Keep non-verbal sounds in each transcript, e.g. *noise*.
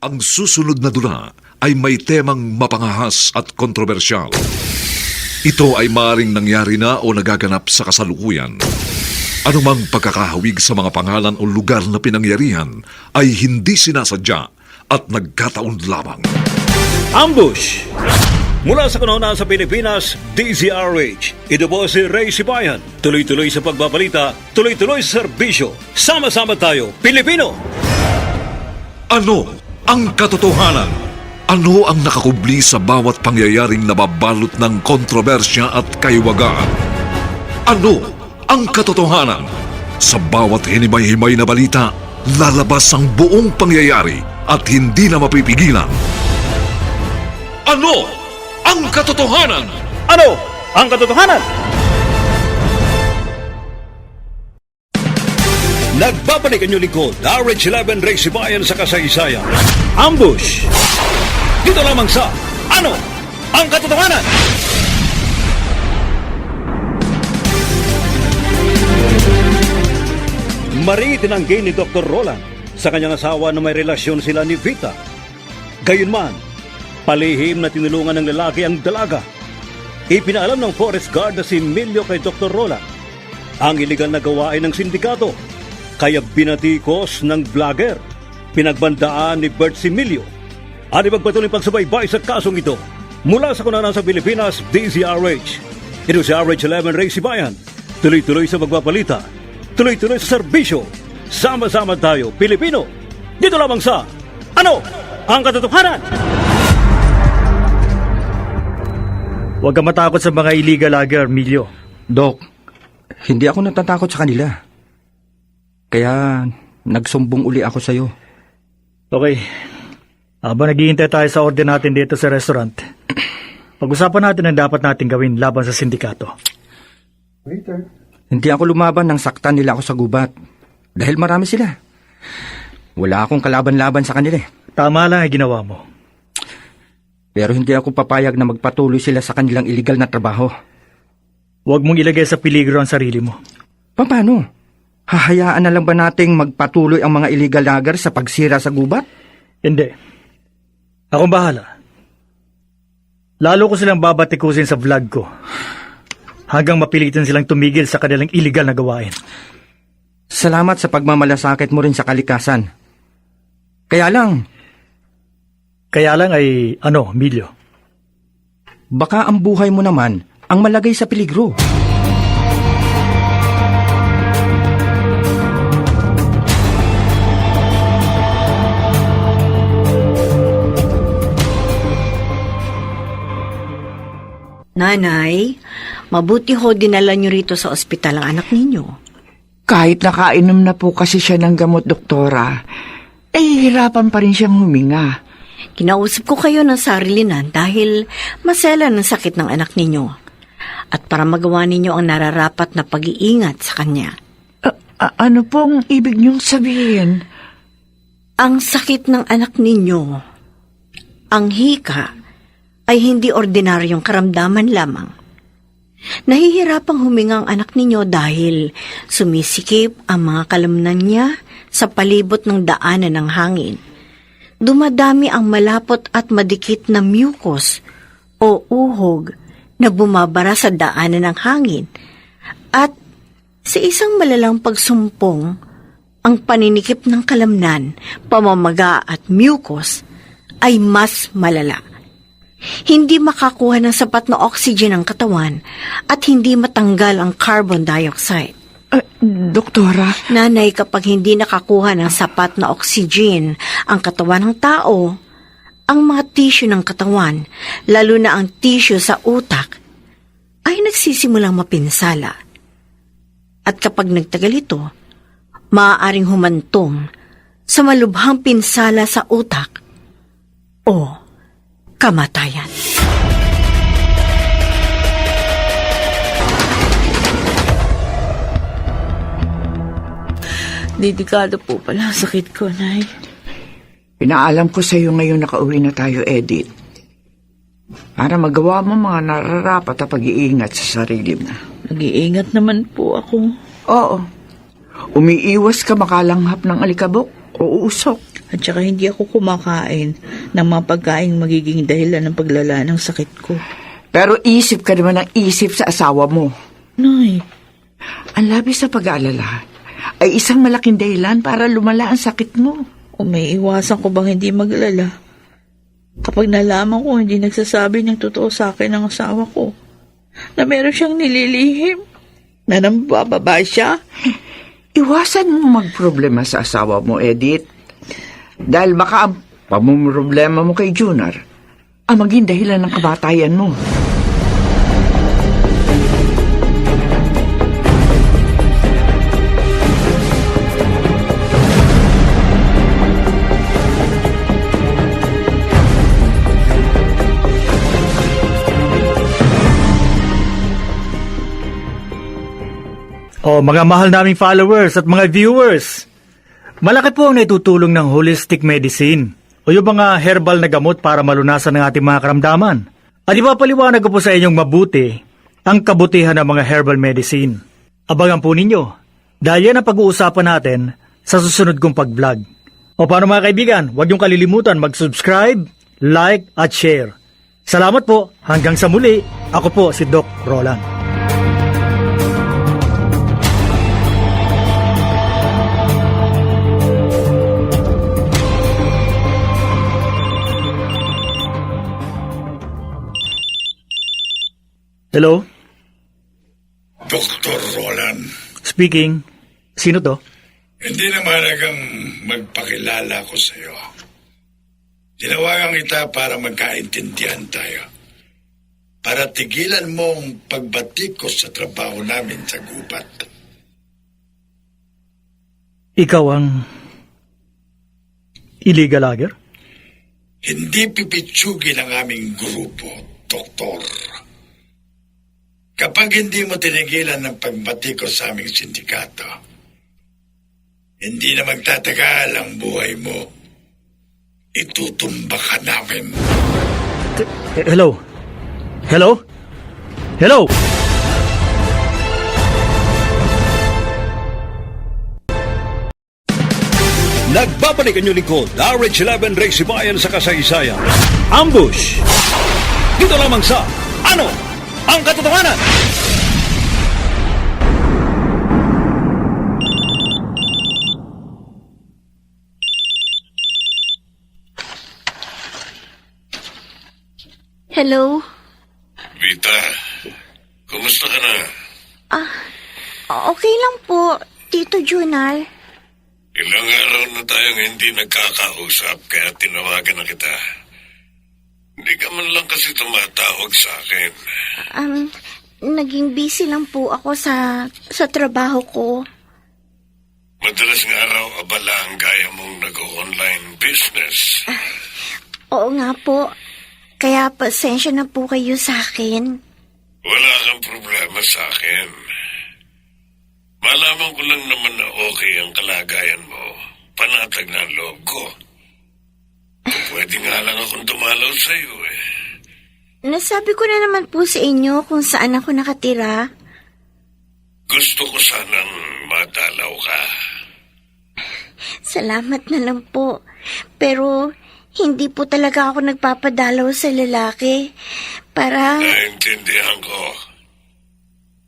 Ang susunod na dula ay may temang mapangahas at kontrobersyal. Ito ay maring nangyari na o nagaganap sa kasalukuyan. Anumang pagkakahawig sa mga pangalan o lugar na pinangyarihan ay hindi sinasadya at nagkataon lamang. Ambush! Mula sa kanuna sa Pilipinas, DZRH. Ito po si Ray Sibayan. Tuloy-tuloy sa pagbabalita, tuloy-tuloy sa serbisyo. Sama-sama tayo, Pilipino! Ano ang katotohanan? Ano ang nakakubli sa bawat pangyayaring nababalot ng kontrobersya at kaiwagaan? Ano ang katotohanan? Sa bawat hinimay-himay na balita, lalabas ang buong pangyayari at hindi na mapipigilan. Ano ang katotohanan? Ano ang katotohanan? Nagbabalik ang lingkod, RH11 Ray Sibayan sa kasaysayan. Ambush! Dito lamang sa Ano ang katotohanan? Maring itinanggi ni Dr. Roland sa kanyang asawa na may relasyon sila ni Vita. Gayunman, palihim na tinulungan ng lalaki ang dalaga. Ipinaalam ng forest guard na si Emilio kay Dr. Roland ang iligal na gawain ng sindikato. Kaya binatikos ng vlogger. Pinagbandaan ni Bert Similio. At ipagpatuloy pagsubaybay sa kasong ito. Mula sa kunanan sa Pilipinas, DZRH. Ito si RH11 Ray Sibayan. Tuloy-tuloy sa magpapalita. Tuloy-tuloy sa serbisyo. Sama-sama tayo, Pilipino. Dito lamang sa Ano ang katotohanan? Huwag ka matakot sa mga illegal logger, Emilio. Dok, hindi ako natatakot sa kanila. Kaya nagsumbong uli ako sa'yo. Okay. Habang naghihintay tayo sa order natin dito sa restaurant, pag-usapan natin ang dapat natin gawin laban sa sindikato. Hindi ako lumaban nang saktan nila ako sa gubat. Dahil marami sila. Wala akong kalaban-laban sa kanila eh. Tama lang ang ginawa mo. Pero hindi ako papayag na magpatuloy sila sa kanilang illegal na trabaho. Huwag mong ilagay sa peligro ang sarili mo. Paano? Hahayaan na lang ba nating magpatuloy ang mga illegal logger sa pagsira sa gubat? Hindi. Akong bahala. Lalo ko silang babatikusin sa vlog ko. Hanggang mapilitan silang tumigil sa kanilang illegal na gawain. Salamat sa pagmamalasakit mo rin sa kalikasan. Kaya lang, Kaya lang ay, ano, Emilio, baka ang buhay mo naman ang malagay sa peligro. Nanay, mabuti ho dinala niyo rito sa ospital ang anak ninyo. Kahit nakainom na po kasi siya ng gamot, doktora, eh hirapan pa rin siyang huminga. Kinausap ko kayo ng sarilinan dahil masela ng sakit ng anak ninyo. At para magawa ninyo ang nararapat na pag-iingat sa kanya. A- a- ano pong ibig niyong sabihin? Ang sakit ng anak ninyo, ang hika, ay hindi ordinaryong karamdaman lamang. Nahihirapang huminga ang anak ninyo dahil sumisikip ang mga kalamnan niya sa palibot ng daanan ng hangin. Dumadami ang malapot at madikit na mucus o uhog na bumabara sa daanan ng hangin at sa isang malalang pagsumpong, ang paninikip ng kalamnan, pamamaga at mucus ay mas malala. Hindi makakuha ng sapat na oxygen ang katawan at hindi matanggal ang carbon dioxide. Ah, doktora, Nanay, kapag hindi nakakuha ng sapat na oxygen ang katawan ng tao, ang mga tissue ng katawan, lalo na ang tissue sa utak, ay nagsisimulang mapinsala. At kapag nagtagal ito, maaaring humantong sa malubhang pinsala sa utak o kamatayan. Dedikado po pala ang sakit ko, Nay. pinaalam ko sa iyo ngayon nakauwi na tayo, Edith. Para magawa mo mga nararapat na pag-iingat sa sarili mo. Nag-iingat naman po ako. Oo. Umiiwas ka makalanghap ng alikabok. Uusok. At saka hindi ako kumakain ng mga pagkain magiging dahilan ng paglala ng sakit ko. Pero isip ka naman ng isip sa asawa mo. Nay, Ang labis sa pag-aalala ay isang malaking dahilan para lumala ang sakit mo. umiiwasan ko bang hindi maglala? Kapag nalaman ko hindi nagsasabi ng totoo sa akin ng asawa ko, na meron siyang nililihim, na nambababa siya, Iwasan mo magproblema sa asawa mo, Edith. Dahil baka ang pamumroblema mo kay Junar ang maging dahilan ng kabatayan mo. O mga mahal naming followers at mga viewers, malaki po ang naitutulong ng holistic medicine o yung mga herbal na gamot para malunasan ng ating mga karamdaman. At ipapaliwanag ko po sa inyong mabuti ang kabutihan ng mga herbal medicine. Abangan po ninyo dahil yan ang pag-uusapan natin sa susunod kong pag-vlog. O paano mga kaibigan, huwag niyong kalilimutan mag-subscribe, like at share. Salamat po, hanggang sa muli, ako po si Doc Roland. Hello? Dr. Roland, Speaking. Sino to? hindi na mahalagang magpakilala ko sa iyo. Tinawagan kita para magkaintindihan tayo. Para tigilan mo ang pagbatik ko sa trabaho namin sa gubat. Ikaw ang illegal lager? Hindi pipitsugin ang aming grupo, Doktor. Kapag hindi mo tinigilan ang pagbatik ko sa aming sindikato, hindi na magtatagal ang buhay mo. Itutumba ka namin. Eh, hello? Hello? Hello? Nagbabalik ang lingkod, RH11 Race Bayan sa kasaysayan. Ambush! Dito lamang sa Ano ang Katotohanan? Hello? Vita, kumusta ka na? Okay lang po, Tito Junar. Ilang araw na tayong hindi nagkakausap kaya tinawagan na kita. Hindi ka man lang kasi tumatawag sa akin. Um, naging busy lang po ako sa sa trabaho ko. Madalas nga raw abala ang gaya mong nag-online business. Oo nga po. Kaya pasensya na po kayo sa akin. Wala kang problema sa akin. Malaman ko lang naman na okay ang kalagayan mo. Panatag na ang loob ko. Pwede nga lang akong dumalaw sa iyo eh. Nasabi ko na naman po sa inyo kung saan ako nakatira. Gusto ko sanang madalaw ka. Salamat na lang po. Pero hindi po talaga ako nagpapadalaw sa lalaki. Para... Naintindihan ko.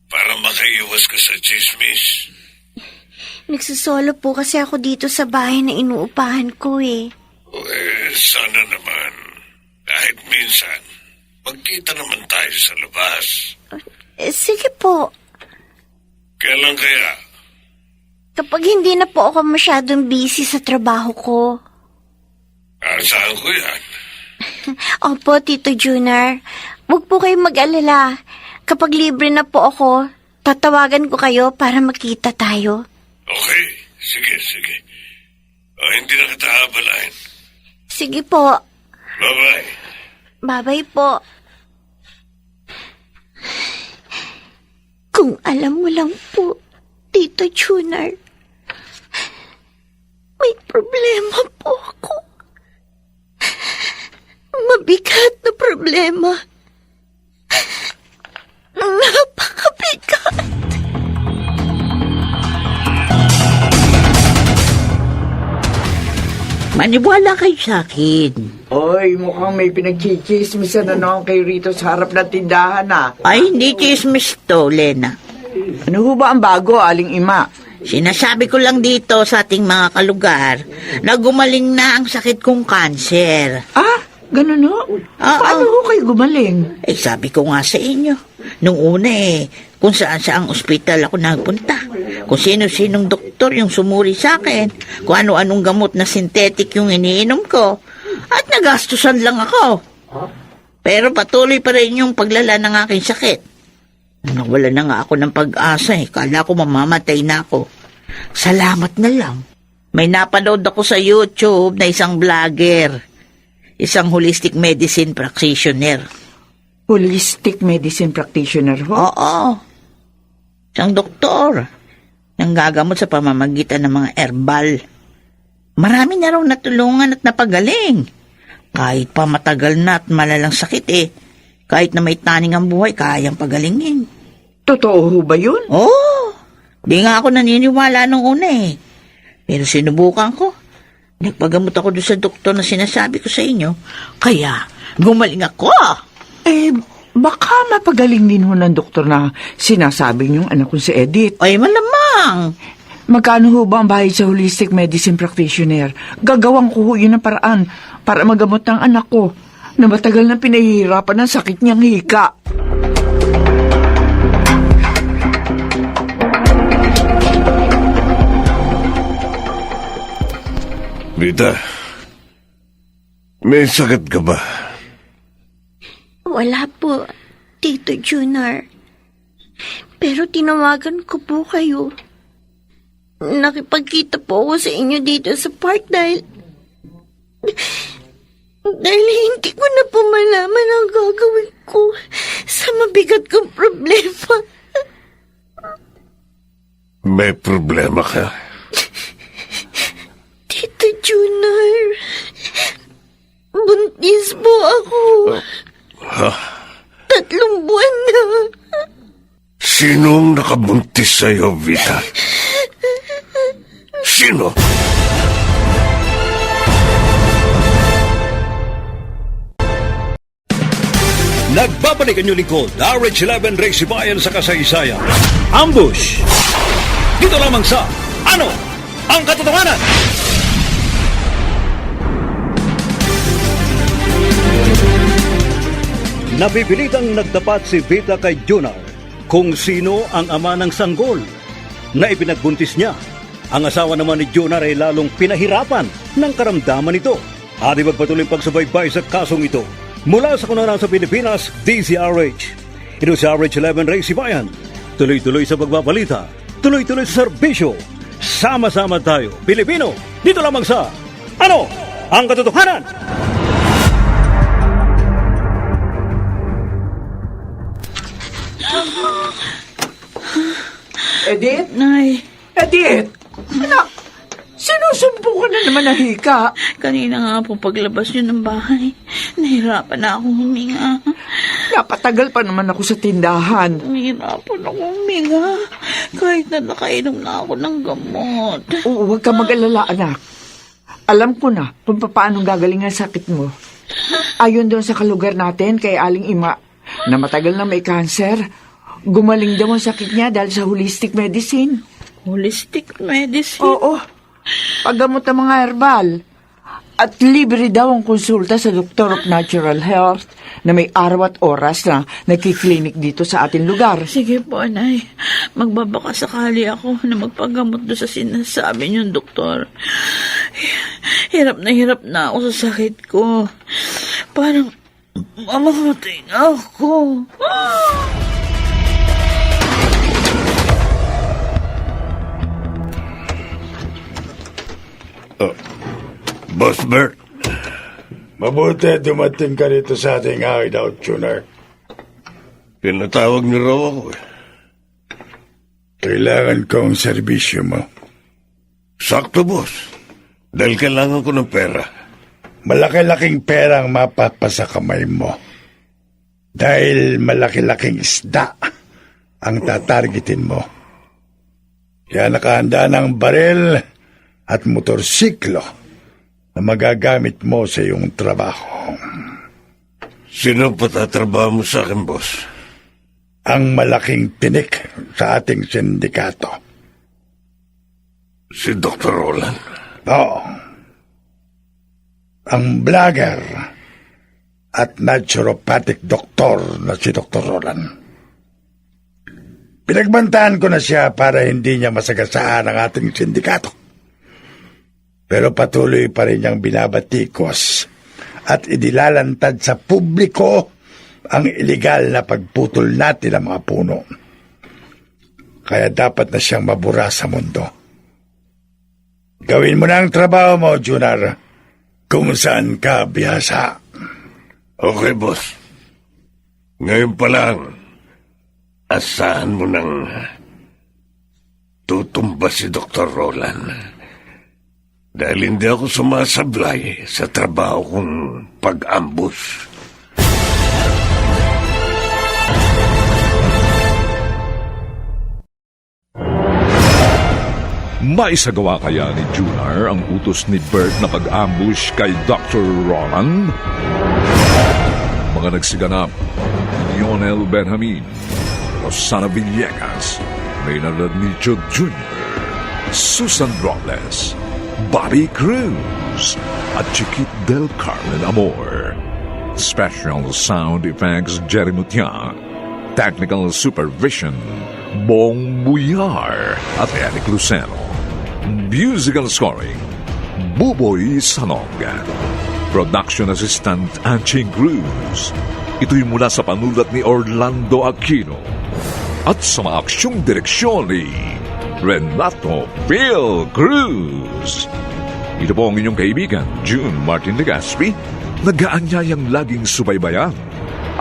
Para makaiwas ka sa chismis. Nagsusolo po kasi ako dito sa bahay na inuupahan ko eh. Eh, sana naman. Kahit minsan, magkita naman tayo sa labas. Eh, Sige po. Kailan kaya? Kapag hindi na po ako masyadong busy sa trabaho ko. Asahan ko yan. *laughs* Opo, Tito Junar. Huwag po kayong mag-alala. Kapag libre na po ako, tatawagan ko kayo para makita tayo. Okay, sige, sige. O, hindi na kita abalain. Sige po. Bye-bye. Babay po. Kung alam mo lang po, Tito Junar, may problema po ako. Mabigat na problema. Napakabigat. Maniwala kayo sa akin. Oy, mukhang may pinagchichismisan na naman kay Rito sa harap ng tindahan ah. Ay, hindi chismis to, Lena. Ano ho ba ang bago, Aling Ima? Sinasabi ko lang dito sa ating mga kalugar na gumaling na ang sakit kong kanser. Ah, ganun ho? Paano ho kayo gumaling? Eh, sabi ko nga sa inyo, nung una eh, kung saan saang ospital ako nagpunta. Kung sino-sinong doktor yung sumuri sa akin, kung ano-anong gamot na synthetic yung iniinom ko, at nagastusan lang ako. Pero patuloy pa rin yung paglala ng aking sakit. Nawala na nga ako ng pag-asa eh. Kala ko mamamatay na ako. Salamat na lang. May napanood ako sa YouTube na isang vlogger. Isang holistic medicine practitioner. Holistic medicine practitioner ho? Oo. Isang doktor. Nang gagamot sa pamamagitan ng mga herbal. Marami na raw natulungan at napagaling. Kahit pa matagal na at malalang sakit eh. Kahit na may taning ang buhay, kayang pagalingin. Totoo ho ba yun? Oo. Di nga ako naniniwala nung una eh. Pero sinubukan ko. Nagpagamot ako doon sa doktor na sinasabi ko sa inyo. Kaya, gumaling ako. Eh, baka mapagaling din ho ng doktor na sinasabi niyong anak ko si Edith. Ay, malamang. Magkano ho ba ang bayad sa holistic medicine practitioner? Gagawang ko ho yun ang paraan para magamot ng anak ko na matagal na pinahihirapan ng sakit niyang hika. Rita, may sakit ka ba? Wala po, Tito Junior. Pero tinawagan ko po kayo. Nakipagkita po ako sa inyo dito sa park dahil... Dahil hindi ko na po malaman ang gagawin ko sa mabigat kong problema. May problema ka? Tito Junior, buntis po ako. Tatlong buwan na. Sinong nakabuntis sa'yo, Vita? Sino? Nagbabalik ang lingkod, RH11 Race Bayan sa kasaysayan. Ambush! Dito lamang sa Ano ang Katotohanan? Nabibilitang nagtapat si Vita kay Junar kung sino ang ama ng sanggol na ipinagbuntis niya. Ang asawa naman ni Junar ay lalong pinahirapan ng karamdaman nito. At magpatuloy pagsubaybay sa kasong ito. Mula sa kunanan sa Pilipinas, DZRH. Ito si RH11 Ray Sibayan. Tuloy-tuloy sa pagbabalita. Tuloy-tuloy sa serbisyo. Sama-sama tayo, Pilipino. Dito lamang sa Ano ang Katotohanan? Edith? Nay, Edith! Anak, sinusumpo ka na naman ng hika. kanina nga po paglabas niyo ng bahay, nahirapan na akong huminga. Napatagal pa naman ako sa tindahan. Nahirapan akong huminga. Kahit na nakainom na ako ng gamot. Oo, huwag ka mag-alala, anak. Alam ko na kung paano gagaling ang sakit mo. Ayon doon sa kalugar natin kay Aling Ima na matagal na may cancer, gumaling daw ang sakit niya dahil sa holistic medicine. Holistic medicine. Oo, paggamot ng mga herbal. At libre daw ang konsulta sa Doctor of Natural Health na may araw at oras na nagkiklinik dito sa ating lugar. Sige po, Nay. Magbabaka sakali ako na magpagamot do sa sinasabi niyong doktor. Hirap na hirap na ako sa sakit ko. Parang mamamatay na ako. Boss Bert, Mabuti dumating ka rito sa ating hideout, tuner. pinatawag niyo raw ako eh. Kailangan ko ang serbisyo mo. Sakto, boss. Dahil kailangan ko ng pera. Malaki-laking pera ang mapapasa kamay mo. Dahil malaki-laking isda ang tatargetin mo. Kaya nakahanda ng baril at motorsiklo na magagamit mo sa iyong trabaho. Sino patatrabaho mo sa akin, boss? Ang malaking tinik sa ating sindikato. Si Dr. Roland. Oo. Ang vlogger at naturopathic doktor na si Dr. Roland. Pinagbantaan ko na siya para hindi niya masagasaan ang ating sindikato. Pero patuloy pa rin niyang binabatikos at idilalantad sa publiko ang iligal na pagputol natin ng mga puno. Kaya dapat na siyang mabura sa mundo. Gawin mo na ang trabaho mo, Junar. Kung saan ka biyasa. Okay, boss. Ngayon pa lang, asahan mo nang tutumba si Dr. Roland. Dahil hindi ako sumasablay sa trabaho kong pag-ambush. Maisagawa kaya ni Junar ang utos ni Bert na pag-ambush kay Dr. Roland? Mga nagsiganap, Lionel Benjamin, Rosana Villegas, Maynard Nicho Jr., Susan Robles, Bobby Cruz, at Chiquit del Carmen Amor. Special Sound Effects Jerry Mutia. Technical Supervision Bong Buyar at Eric Lucero. Musical Scoring Buboy Sanog. Production Assistant Anching Cruz. Ito'y mula sa panulat ni Orlando Aquino. At sa mga aksyong direksyon ni Renato Phil Cruz. Ito po ang inyong kaibigan, June Martin Legaspi, nag-aanyayang laging subaybayan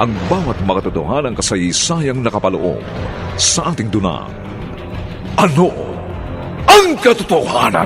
ang bawat makatotohanang kasaysayang nakapaloob sa ating dunang. Ano ang katotohanan?